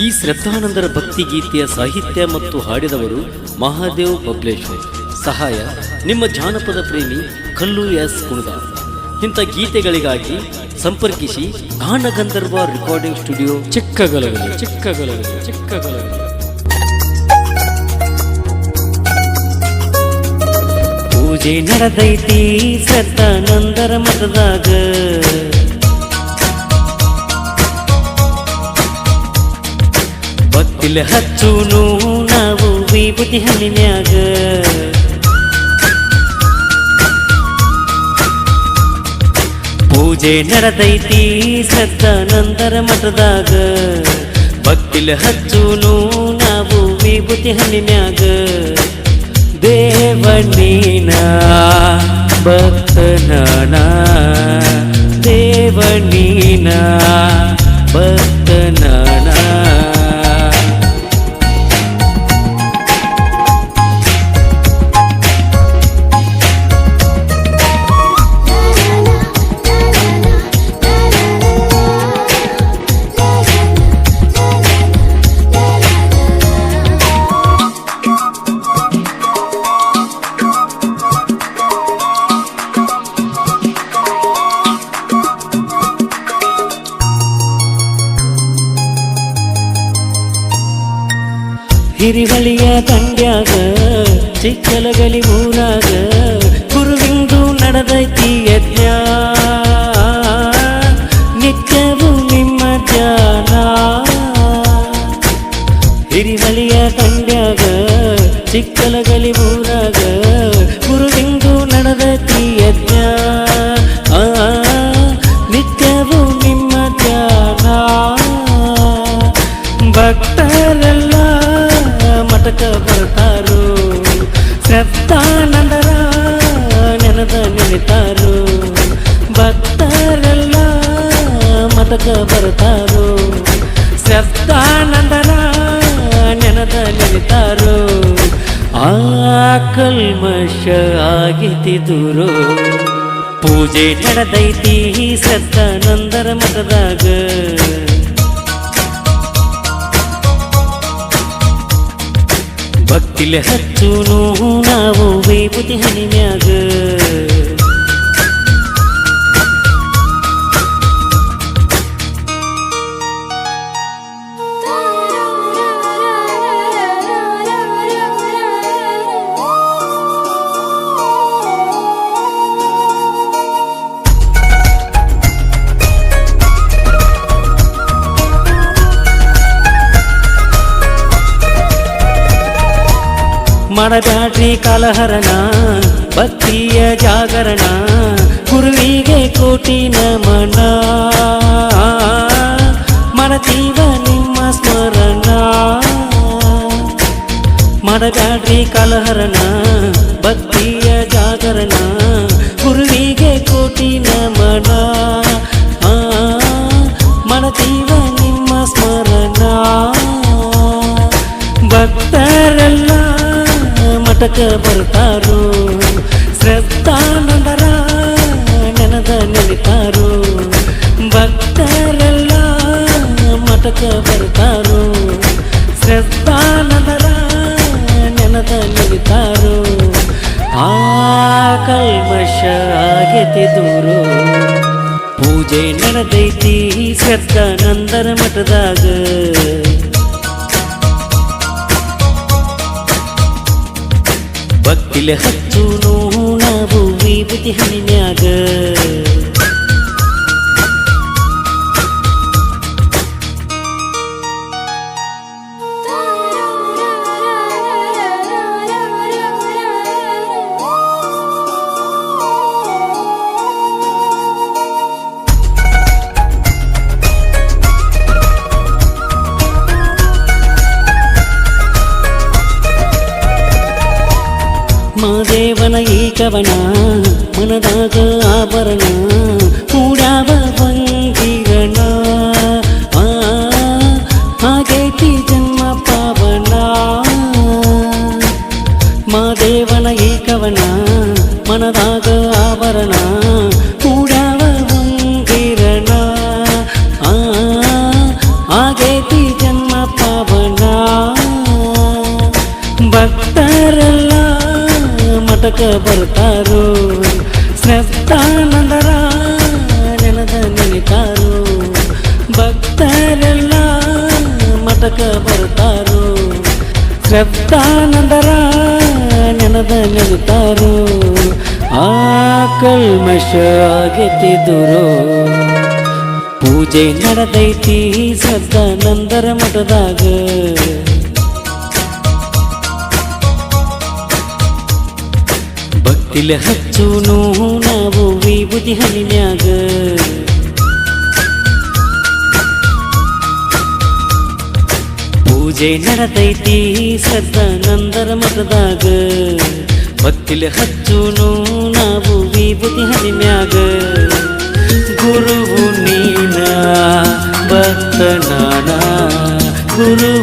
ಈ ಶ್ರದ್ಧಾನಂದರ ಭಕ್ತಿ ಗೀತೆಯ ಸಾಹಿತ್ಯ ಮತ್ತು ಹಾಡಿದವರು ಮಹಾದೇವ್ ಬಬ್ಲೇಶ್ವರ್. ಸಹಾಯ, ನಿಮ್ಮ ಜಾನಪದ ಪ್ರೇಮಿ ಕಲ್ಲು ಎಸ್. ಕುಣದ. ಇಂಥ ಗೀತೆಗಳಿಗಾಗಿ ಸಂಪರ್ಕಿಸಿ ಗಾನಗಂಧರ್ವ ರೆಕಾರ್ಡಿಂಗ್ ಸ್ಟುಡಿಯೋ ಚಿಕ್ಕಗಲಗಲಿ ಚಿಕ್ಕಗಲಗಲಿ ಚಿಕ್ಕಗಲಗಲಿ. ಪೂಜೆ ನಡೆದೈತಿ ಶ್ರದ್ಧಾನಂದರ ಮತದಾಗ ಭಕ್ತಿಲೆ ಹಚ್ಚುನು ನಾವು ವಿಭೂತಿ ಹಣ್ಣಿನ್ಯಾಗ. ಪೂಜೆ ನಡೆದೈತಿ ಶ್ರದ್ಧಾನಂದರ ಮಠದಾಗ. ಹಚ್ಚು ಹಚ್ಚುನು ನಾವು ವಿಭೂತಿ ಹಣ್ಣಿನ್ಯಾಗ. ದೇವನೀನ ಭಕ್ತನಾನ ದೇವನೀನ ಭಕ್ತನಾನ. ಹಿರಿಹಳಿಯ ತಂಡ್ಯಾಗ ಚಿಕ್ಕಲಗಲಿ ಊರಾಗ ಗುರುವಿಂದು ನಡೆದೈತಿ ಶ್ರದ್ಧಾನಂದರ ನೆನದ ನೆನೆತಾರು. ಭಕ್ತರೆಲ್ಲ ಮತಕ ಬರ್ತಾರು ಶ್ರದ್ಧಾನಂದರ ನೆನದ ನೆನಿತಾರು. ಆ ಕಲ್ಮಶ ಆಗಿತಿ ದೂರು ಪೂಜೆ ನಡೆದೈತಿ ಸತ್ತಾನಂದರ ಮಠದಾಗ. ಭಕ್ತಿಲೆ ನೋವು ನಾವು ವಿಭೂತಿ ಹನಿಮ್ಯಾಗ ಮಾಡಬ್ಯಾಡ್ರಿ ಕಾಲಹರಣ, ಭಕ್ತಿಯ ಜಾಗರಣ ಗುರುವಿಗೆ ಕೋಟಿ ನಮನ ಮಾಡತೀವ ನಿಮ್ಮ ಸ್ಮರಣ. ಮಾಡಬ್ಯಾಡ್ರಿ ಕಾಲಹರಣ, ಭಕ್ತಿಯ ಜಾಗರಣ ಗುರುವಿಗೆ ಕೋಟಿ ನಮನ ಮಠಕ ಬರುತ್ತಾರು? ಶ್ರದ್ಧಾನಂದರ ನೆನದ ನೆನಿತಾರು ಭಕ್ತರೆಲ್ಲ ಮಠಕ ಬರುತ್ತಾರು? ಶ್ರದ್ಧಾನಂದರ ನೆನದ ನೆನಿತಾರು ಆ ಕಲ್ಮಶ ಆಗೈತಿ ದೂರು ಪೂಜೆ ನಡೆದೈತಿ ಶ್ರದ್ಧಾನಂದರ ಮಠದಾಗ. ಭಕ್ತಿಲೆ ಹಚ್ಚುನು ನಾವು ವಿಭೂತಿ ಹಣ್ಣಿನ್ಯಾಗ. ಮಾದೇವನ ಏಕವನ ಮನದಾಗ ಆಭರಣ ಬರ್ತಾರೋ? ಶ್ರದ್ಧಾನಂದರ ನೆನದ ನೆನಿತಾರೋ? ಭಕ್ತರೆಲ್ಲ ಮಠಕ ಬರ್ತಾರೋ? ಶ್ರದ್ಧಾನಂದರ ನೆನದ ನೆನಿತಾರೋ? ಆ ಕಲ್ಮಶ ಪೂಜೆ ನಡೆದೈತಿ ನಂದರ ಮಠದಾಗ. ಭಕ್ತಿಲೆ ನೋವು ನಾವು ವಿಭೂತಿ ಹನಿನ್ಯಾಗ ಪೂಜೆ ನಡೆದೈತಿ ಮತದಾಗ ಮಠದಾಗ. ಹಚ್ಚು ಹಚ್ಚುನು ನಾವು ವಿಭೂತಿ ಹನಿನ್ಯಾಗ ಗುರುವು ನೀನ ಭಕ್ತ ನಾನ ಗುರು